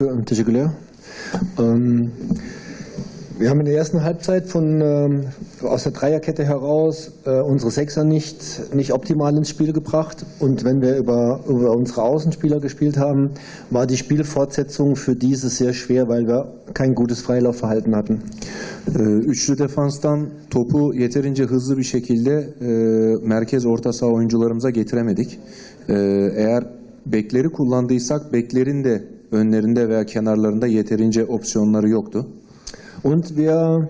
Teşekkürler. Ähm, wir haben in der ersten Halbzeit von, ähm, aus der Dreierkette heraus äh, unsere Sechser nicht, nicht optimal ins Spiel gebracht. Und wenn wir über, über unsere Außenspieler gespielt haben, war die Spielfortsetzung für diese sehr schwer, weil wir kein gutes Freilaufverhalten hatten. Ee, Üçlü defanstan topu yeterince hızlı bir şekilde e, merkez orta saha oyuncularımıza getiremedik. Ee, eğer bekleri kullandıysak beklerin de önlerinde veya kenarlarında yeterince opsiyonları yoktu. Und wir,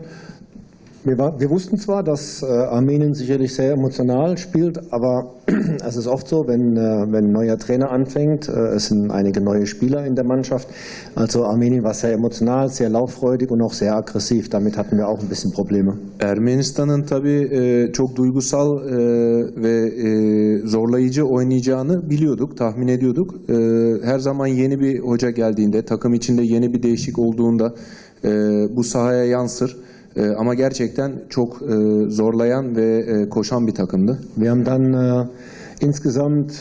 wir, war, wir wussten zwar, dass äh, Armenien sicherlich sehr emotional spielt, aber es ist oft so, wenn, äh, wenn ein neuer Trainer anfängt, äh, es sind einige neue Spieler in der Mannschaft. Also Armenien war sehr emotional, sehr lauffreudig und auch sehr aggressiv. Damit hatten wir auch ein bisschen Probleme. Ermenistan'ın tabii e, çok duygusal e, ve e, zorlayıcı oynayacağını biliyorduk, tahmin ediyorduk. E, her zaman yeni bir hoca geldiğinde, takım içinde yeni bir değişik olduğunda e, bu sahaya yansır. E, ama gerçekten çok e, zorlayan ve e, koşan bir takımdı. Wir haben dann äh, insgesamt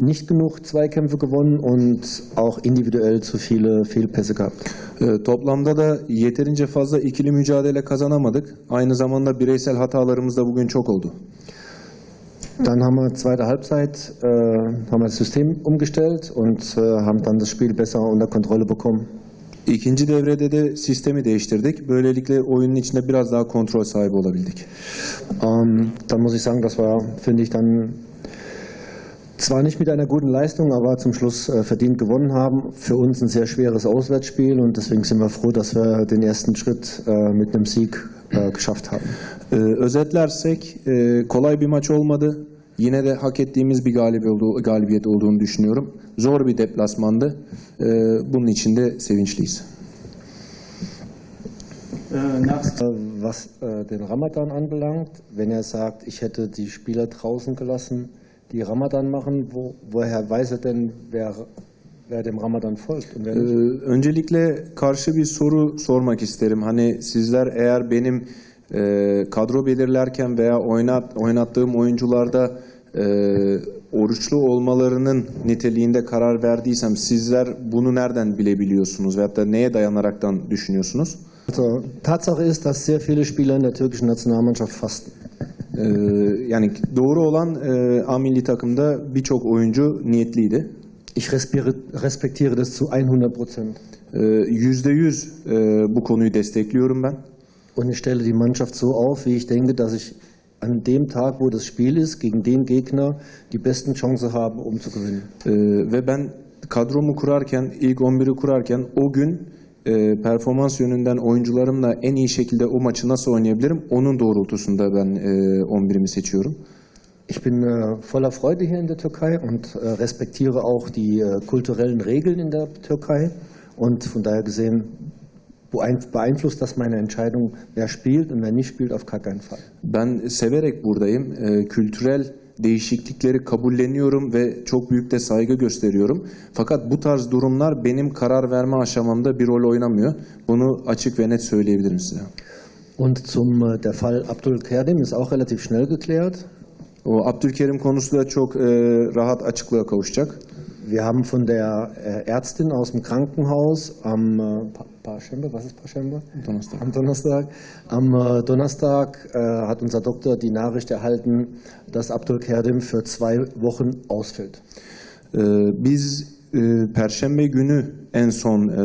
nicht genug Zweikämpfe gewonnen und auch individuell zu viele Fehlpässe gehabt. E, toplamda da yeterince fazla ikili mücadele kazanamadık. Aynı zamanda bireysel hatalarımız da bugün çok oldu. Dann haben wir zweite Halbzeit äh, haben wir das System umgestellt und äh, haben dann das Spiel besser unter Kontrolle bekommen. İkinci devrede de sistemi değiştirdik. Böylelikle oyunun içinde biraz daha kontrol sahibi olabildik. Ähm, dann muss ich sagen, das war, finde ich, dann zwar nicht mit einer guten Leistung, aber zum Schluss äh, verdient gewonnen haben. Für uns ein sehr schweres Auswärtsspiel und deswegen sind wir froh, dass wir den ersten Schritt äh, mit einem Sieg äh, geschafft haben. Ee, özetlersek e, kolay bir maç olmadı. Yine de hak ettiğimiz bir galibiyet, olduğu, galibiyet olduğunu düşünüyorum. Zor bir deplasmandı. Ee, bunun için de sevinçliyiz. Äh, Was äh, den Ramadan anbelangt, wenn er sagt, ich hätte die Spieler draußen gelassen, die Ramadan machen, wo, woher weiß er denn, wer, wer dem Ramadan folgt und wer Ee, öncelikle karşı bir soru sormak isterim. Hani sizler eğer benim e, kadro belirlerken veya oynat, oynattığım oyuncularda e, oruçlu olmalarının niteliğinde karar verdiysem sizler bunu nereden bilebiliyorsunuz veyahut da neye dayanaraktan düşünüyorsunuz? Also, Tatsache ist, dass sehr viele Spieler in der türkischen Nationalmannschaft fasten. Ee, yani doğru olan e, A milli takımda birçok oyuncu niyetliydi. Ich respektiere, das zu 100 Prozent. Ee, Yüzde yüz e, bu konuyu destekliyorum ben. Und ich stelle die Mannschaft so auf, wie ich denke, dass ich an dem Tag, wo das Spiel ist, gegen den Gegner die besten Chancen habe, um zu gewinnen. Ee, ve ben kadromu kurarken, ilk 11'i kurarken o gün e, performans yönünden oyuncularımla en iyi şekilde o maçı nasıl oynayabilirim onun doğrultusunda ben e, 11'imi seçiyorum. Ich bin äh, voller Freude hier in der Türkei und äh, respektiere auch die äh, kulturellen Regeln in der Türkei. Und von daher gesehen beeinflusst das meine Entscheidung, wer spielt und wer nicht spielt, auf gar keinen Fall. Ben severek buradayım. Ee, kültürel değişiklikleri kabulleniyorum ve çok büyük de saygı gösteriyorum. Fakat bu tarz durumlar benim karar verme aşamamda bir rol oynamıyor. Bunu açık ve net söyleyebilirim size. Und zum äh, der Fall Abdul Kerdim ist auch relativ schnell geklärt. O Abdülkerim konusu da çok e, rahat açıklığa kavuşacak. Wir haben von der äh, Ärztin aus dem Krankenhaus am äh, Pa- Paschembe, was ist Paschembe? Donnerstag. Am Donnerstag. Am äh, Donnerstag äh, hat unser Doktor die Nachricht erhalten, dass Abdul Kerdim für zwei Wochen ausfällt. Ee, biz e, Perşembe günü en son e,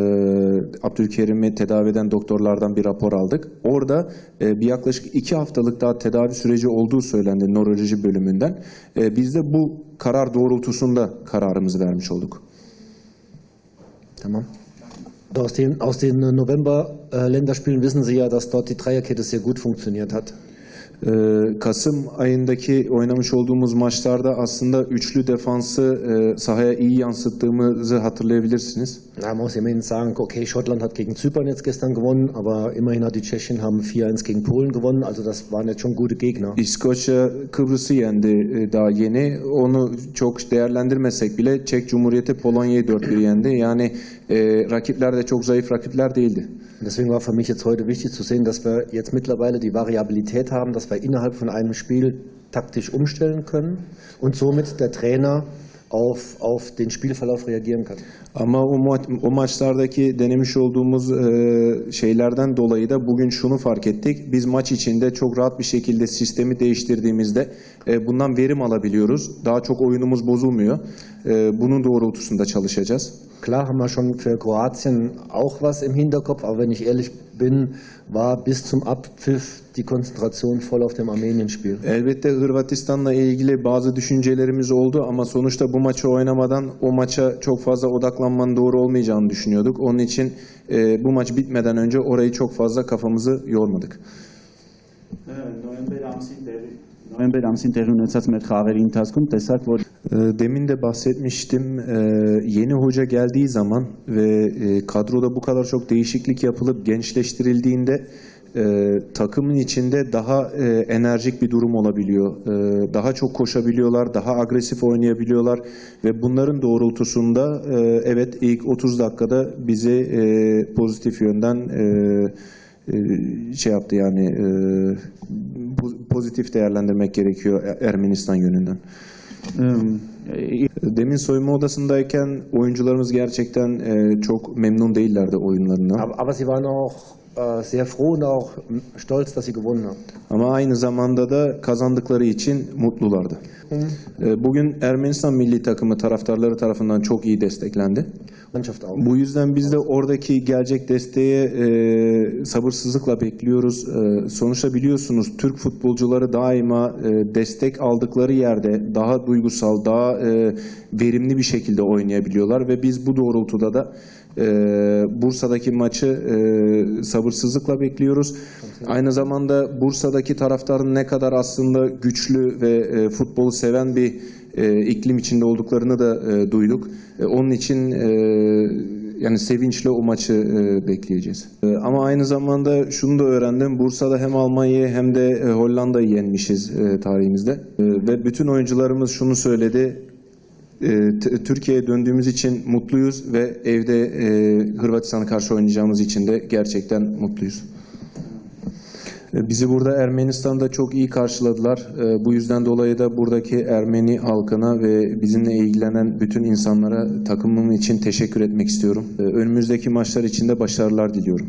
Abdülkerim'i tedavi eden doktorlardan bir rapor aldık. Orada e, bir yaklaşık iki haftalık daha tedavi süreci olduğu söylendi nöroloji bölümünden. E, biz de bu karar doğrultusunda kararımızı vermiş olduk. Tamam. Aus den, aus den äh, November-Länderspielen wissen Sie ja, dass dort die Dreierkette sehr gut funktioniert hat. Ee, Kasım ayındaki oynamış olduğumuz maçlarda aslında üçlü defansı e, sahaya iyi yansıttığımızı hatırlayabilirsiniz. Man muss immerhin sagen, okay, Schottland hat gegen Zypern jetzt gestern gewonnen, aber immerhin hat die Tschechen haben 4-1 gegen Polen gewonnen, also das waren jetzt schon gute Gegner. İskoçya Kıbrıs'ı yendi e, daha yeni. Onu çok değerlendirmesek bile Çek Cumhuriyeti Polonya'yı 4-1 yendi. Yani e, rakipler de çok zayıf rakipler değildi. Deswegen war für mich jetzt heute wichtig zu sehen, dass wir jetzt mittlerweile die Variabilität haben, dass wir innerhalb von einem Spiel taktisch umstellen können und somit der Trainer auf, auf den Spielverlauf reagieren kann. Ama o, ma- o maçlardaki denemiş olduğumuz e, şeylerden dolayı da bugün şunu fark ettik. Biz maç içinde çok rahat bir şekilde sistemi değiştirdiğimizde e, bundan verim alabiliyoruz. Daha çok oyunumuz bozulmuyor. E, bunun doğrultusunda çalışacağız. Klar haben wir schon für Kroatien auch was im Hinterkopf, aber wenn ich ehrlich bin, war bis zum Abpfiff die Konzentration voll auf dem Armenien-Spiel. Elbette Hırvatistan'la ilgili bazı düşüncelerimiz oldu ama sonuçta bu maçı oynamadan o maça çok fazla odaklanmanın doğru olmayacağını düşünüyorduk. Onun için e, bu maç bitmeden önce orayı çok fazla kafamızı yormadık. Նոյեմբեր ամսին տեղի նոյեմբեր ամսին տեղի ունեցած մեր խաղերի ընթացքում տեսակ որ E, Demin de bahsetmiştim. e, Yeni hoca geldiği zaman ve e, kadroda bu kadar çok değişiklik yapılıp gençleştirildiğinde e, takımın içinde daha e, enerjik bir durum olabiliyor. E, Daha çok koşabiliyorlar, daha agresif oynayabiliyorlar ve bunların doğrultusunda e, evet ilk 30 dakikada bizi e, pozitif yönden e, e, şey yaptı yani e, po- pozitif değerlendirmek gerekiyor Er- Ermenistan yönünden. e, Demin soyunma odasındayken oyuncularımız gerçekten e, çok memnun değillerdi oyunlarından. Aber, aber sie waren auch sehr froh und auch stolz, dass sie gewonnen haben. Ama aynı zamanda da kazandıkları için mutlulardı. E, Bugün Ermenistan milli takımı taraftarları tarafından çok iyi desteklendi. Bu yüzden biz de oradaki gelecek desteğe e, sabırsızlıkla bekliyoruz. E, sonuçta biliyorsunuz Türk futbolcuları daima e, destek aldıkları yerde daha duygusal, daha e, verimli bir şekilde oynayabiliyorlar ve biz bu doğrultuda da e, Bursa'daki maçı e, sabırsızlıkla bekliyoruz. Aynı zamanda Bursa'daki taraftarın ne kadar aslında güçlü ve e, futbolu seven bir e, iklim içinde olduklarını da e, duyduk. E, onun için e, yani sevinçle o maçı e, bekleyeceğiz. E, ama aynı zamanda şunu da öğrendim. Bursa'da hem Almanya'yı hem de e, Hollanda'yı yenmişiz e, tarihimizde. E, ve bütün oyuncularımız şunu söyledi. E, t- Türkiye'ye döndüğümüz için mutluyuz ve evde e, Hırvatistan'a karşı oynayacağımız için de gerçekten mutluyuz. E, Bizi burada Ermenistan'da çok iyi karşıladılar. E, Bu yüzden dolayı da buradaki Ermeni halkına ve bizimle ilgilenen bütün insanlara takımım için teşekkür etmek istiyorum. Önümüzdeki maçlar için de başarılar diliyorum.